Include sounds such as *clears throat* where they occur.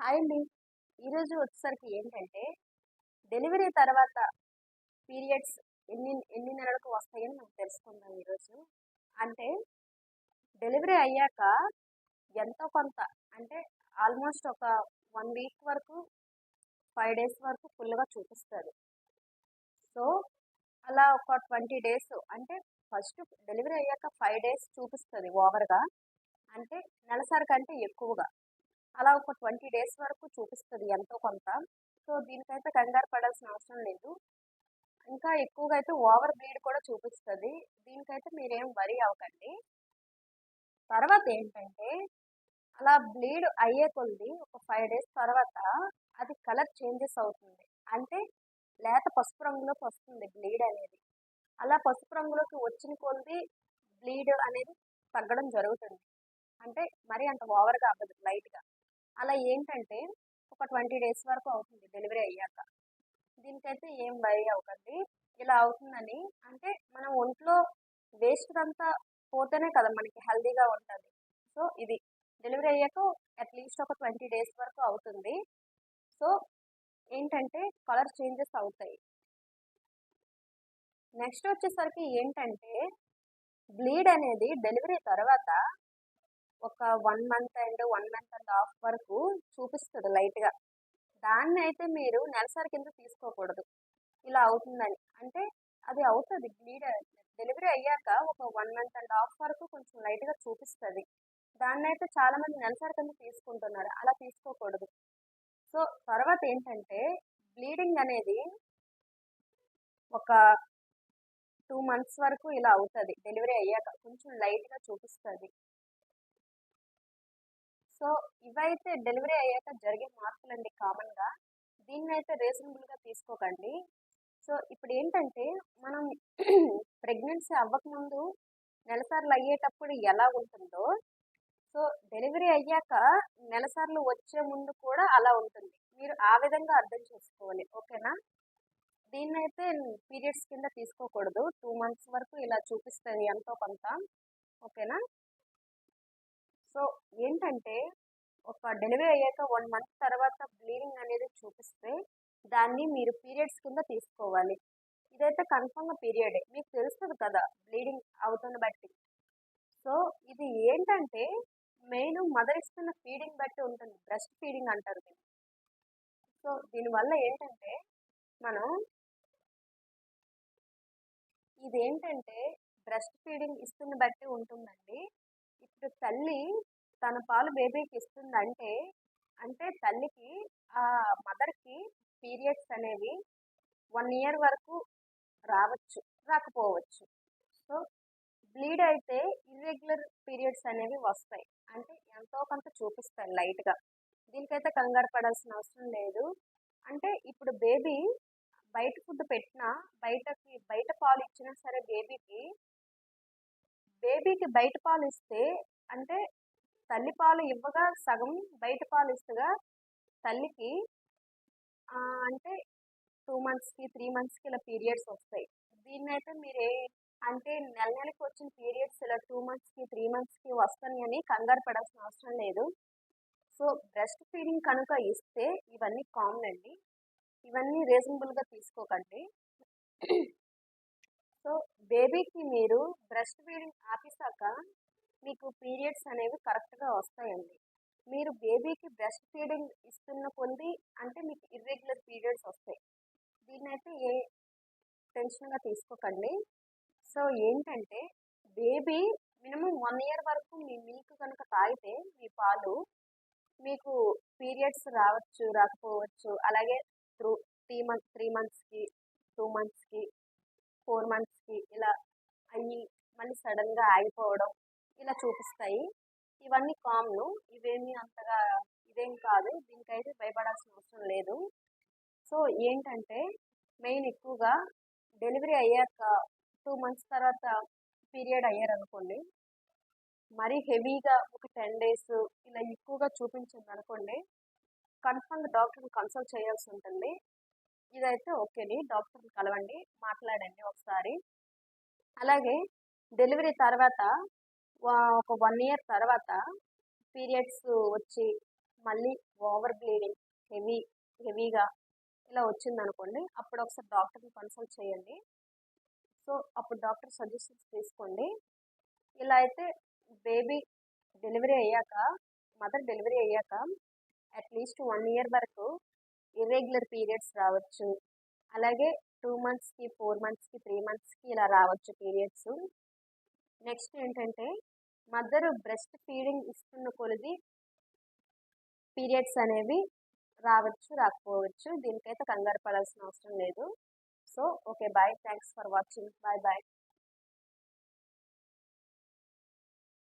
Hi అండి. ఈరోజు వచ్చేసరికి ఏంటంటే డెలివరీ తర్వాత పీరియడ్స్ ఎన్ని ఎన్ని నెలలకు వస్తాయని మనం తెలుసుకుందాం ఈరోజు అంటే డెలివరీ అయ్యాక ఎంతో కొంత అంటే ఆల్మోస్ట్ ఒక వన్ వీక్ వరకు ఫైవ్ డేస్ వరకు ఫుల్గా చూపిస్తారు. సో అలా ఒక ట్వంటీ డేస్ అంటే ఫస్ట్ డెలివరీ అయ్యాక ఫైవ్ డేస్ చూపిస్తుంది ఓవర్గా. అంటే నెలసరి కంటే ఎక్కువగా. అలా ఒక ట్వంటీ డేస్ వరకు చూపిస్తుంది ఎంతో కొంత. సో దీనికైతే కంగారు పడాల్సిన అవసరం లేదు. ఇంకా ఎక్కువగా అయితే ఓవర్ బ్లీడ్ కూడా చూపిస్తుంది. దీనికైతే మీరేం వరి అవ్వకండి. తర్వాత ఏంటంటే అలా బ్లీడ్ అయ్యే కొద్ది ఒక ఫైవ్ డేస్ తర్వాత అది కలర్ చేంజెస్ అవుతుంది. అంటే లేత పసుపు రంగులోకి వస్తుంది బ్లీడ్ అనేది. అలా పసుపు రంగులోకి వచ్చిన కొద్ది బ్లీడ్ అనేది తగ్గడం జరుగుతుంది. అంటే మరి అంత ఓవర్గా అవ్వదు లైట్గా. అలా ఏంటంటే ఒక ట్వంటీ డేస్ వరకు అవుతుంది డెలివరీ అయ్యాక. దీనికైతే ఏం భయ అవ్వకండి. ఇలా అవుతుందని అంటే మనం ఒంట్లో వేస్ట్ అంతా పోతేనే కదా మనకి హెల్దీగా ఉంటుంది. సో ఇది డెలివరీ అయ్యాక అట్లీస్ట్ ఒక ట్వంటీ డేస్ వరకు అవుతుంది. సో ఏంటంటే కలర్ చేంజెస్ అవుతాయి. నెక్స్ట్ వచ్చేసరికి ఏంటంటే బ్లీడ్ అనేది డెలివరీ తర్వాత ఒక one month and one month and half వరకు చూపిస్తుంది లైట్గా. దాన్ని అయితే మీరు నెలసరి కింద తీసుకోకూడదు. ఇలా అవుతుందని. అంటే అది అవుతుంది బ్లీడ్ డెలివరీ అయ్యాక ఒక వన్ మంత్ అండ్ హాఫ్ వరకు కొంచెం లైట్గా చూపిస్తుంది. దాన్ని అయితే చాలామంది నెలసరి కింద తీసుకుంటున్నారు అలా తీసుకోకూడదు. సో తర్వాత ఏంటంటే బ్లీడింగ్ అనేది ఒక టూ మంత్స్ వరకు ఇలా అవుతుంది డెలివరీ అయ్యాక కొంచెం లైట్గా చూపిస్తుంది. సో ఇవైతే డెలివరీ అయ్యాక జరిగే మార్పులండి కామన్గా. దీన్ని అయితే రీజనబుల్గా తీసుకోకండి. సో ఇప్పుడు ఏంటంటే మనం *clears throat* ప్రెగ్నెన్సీ అవ్వకముందు నెలసార్లు అయ్యేటప్పుడు ఎలా ఉంటుందో సో డెలివరీ అయ్యాక నెలసార్లు వచ్చే ముందు కూడా అలా ఉంటుంది. మీరు ఆ విధంగా అర్థం చేసుకోవాలి. ఓకేనా? దీన్ని అయితే పీరియడ్స్ కింద తీసుకోకూడదు. టూ మంత్స్ వరకు ఇలా చూపిస్తుంది ఎంతో కొంత. ఓకేనా? సో ఏంటంటే ఒక డెలివరీ అయ్యాక వన్ మంత్ తర్వాత బ్లీడింగ్ అనేది చూపిస్తే దాన్ని మీరు పీరియడ్స్ కింద తీసుకోవాలి. ఇదైతే కన్ఫర్మ్గా పీరియడే. మీకు తెలుస్తుంది కదా బ్లీడింగ్ అవుతున్న బట్టి. సో ఇది ఏంటంటే మెయిన్ మదర్ ఇస్తున్న ఫీడింగ్ బట్టి ఉంటుంది. బ్రెస్ట్ ఫీడింగ్ అంటారు దీన్ని. సో దీనివల్ల ఏంటంటే మనం ఇదేంటంటే బ్రెస్ట్ ఫీడింగ్ ఇస్తున్న బట్టి ఉంటుందండి. ఇప్పుడు తల్లి తన పాలు బేబీకి ఇస్తుందంటే అంటే తల్లికి ఆ మదర్కి పీరియడ్స్ అనేవి వన్ ఇయర్ వరకు రావచ్చు రాకపోవచ్చు. సో బ్లీడ్ అయితే ఇర్రెగ్యులర్ పీరియడ్స్ అనేవి వస్తాయి. అంటే ఎంతో కొంత చూపిస్తాయి లైట్గా. దీనికైతే కంగారు పడాల్సిన అవసరం లేదు. అంటే ఇప్పుడు బేబీ బయట ఫుడ్ పెట్టినా బయటకి బయట పాలు ఇచ్చినా సరే బేబీకి బేబీకి బయట పాలు ఇస్తే అంటే తల్లి పాలు ఇవ్వగా సగం బయట పాలు ఇస్తగా తల్లికి అంటే టూ మంత్స్కి త్రీ మంత్స్కి ఇలా పీరియడ్స్ వస్తాయి. దీన్ని అయితే మీరే అంటే నెల నెలకి వచ్చిన పీరియడ్స్ ఇలా టూ మంత్స్కి త్రీ మంత్స్కి వస్తాయి అని కంగారు పడాల్సిన అవసరం లేదు. సో బ్రెస్ట్ ఫీడింగ్ కనుక ఇస్తే ఇవన్నీ కామన్ అండి. ఇవన్నీ రీజనబుల్గా తీసుకోకండి. సో బేబీకి మీరు బ్రెస్ట్ ఫీడింగ్ ఆపేశాక మీకు పీరియడ్స్ అనేవి కరెక్ట్గా వస్తాయండి. మీరు బేబీకి బ్రెస్ట్ ఫీడింగ్ ఇస్తున్న కొద్ది అంటే మీకు ఇర్రెగ్యులర్ పీరియడ్స్ వస్తాయి. దీన్నైతే ఏ టెన్షన్గా తీసుకోకండి. సో ఏంటంటే బేబీ మినిమం వన్ ఇయర్ వరకు మీ మిల్క్ కనుక తాగితే మీ పాలు మీకు పీరియడ్స్ రావచ్చు రాకపోవచ్చు. అలాగే త్రూ త్రీ మంత్ త్రీ మంత్స్కి టూ మంత్స్కి ఫోర్ మంత్స్కి ఇలా అయ్యి మళ్ళీ సడన్గా ఆగిపోవడం ఇలా చూపిస్తాయి. ఇవన్నీ కామన్ ఇవేమీ అంతగా ఇదేం కాదు. దీనికైతే భయపడాల్సిన అవసరం లేదు. సో ఏంటంటే మెయిన్ ఎక్కువగా డెలివరీ అయ్యాక టూ మంత్స్ తర్వాత పీరియడ్ అయ్యారనుకోండి మరీ హెవీగా ఒక టెన్ డేస్ ఇలా ఎక్కువగా చూపించింది అనుకోండి కన్ఫర్మ్ డాక్టర్ని కన్సల్ట్ చేయాల్సి ఉంటుంది. ఇదైతే ఓకేని డాక్టర్ని కలవండి మాట్లాడండి ఒకసారి. అలాగే డెలివరీ తర్వాత ఒక వన్ ఇయర్ తర్వాత పీరియడ్స్ వచ్చి మళ్ళీ ఓవర్ బ్లీడింగ్ హెవీ హెవీగా ఇలా వచ్చిందనుకోండి అప్పుడు ఒకసారి డాక్టర్ని కన్సల్ట్ చేయండి. సో అప్పుడు డాక్టర్ సజెషన్స్ తీసుకోండి. ఇలా అయితే బేబీ డెలివరీ అయ్యాక మదర్ డెలివరీ అయ్యాక అట్లీస్ట్ వన్ ఇయర్ వరకు ఇర్రెగ్యులర్ పీరియడ్స్ రావచ్చు. అలాగే టూ మంత్స్కి ఫోర్ మంత్స్కి త్రీ మంత్స్కి ఇలా రావచ్చు పీరియడ్స్ నెక్స్ట్ ఏంటంటే మదర్ బ్రెస్ట్ ఫీడింగ్ ఇస్తున్న కొలిది పీరియడ్స్ అనేవి రావచ్చు రాకపోవచ్చు. దీనికైతే కంగారు పడాల్సిన అవసరం లేదు. So okay bye thanks for watching bye bye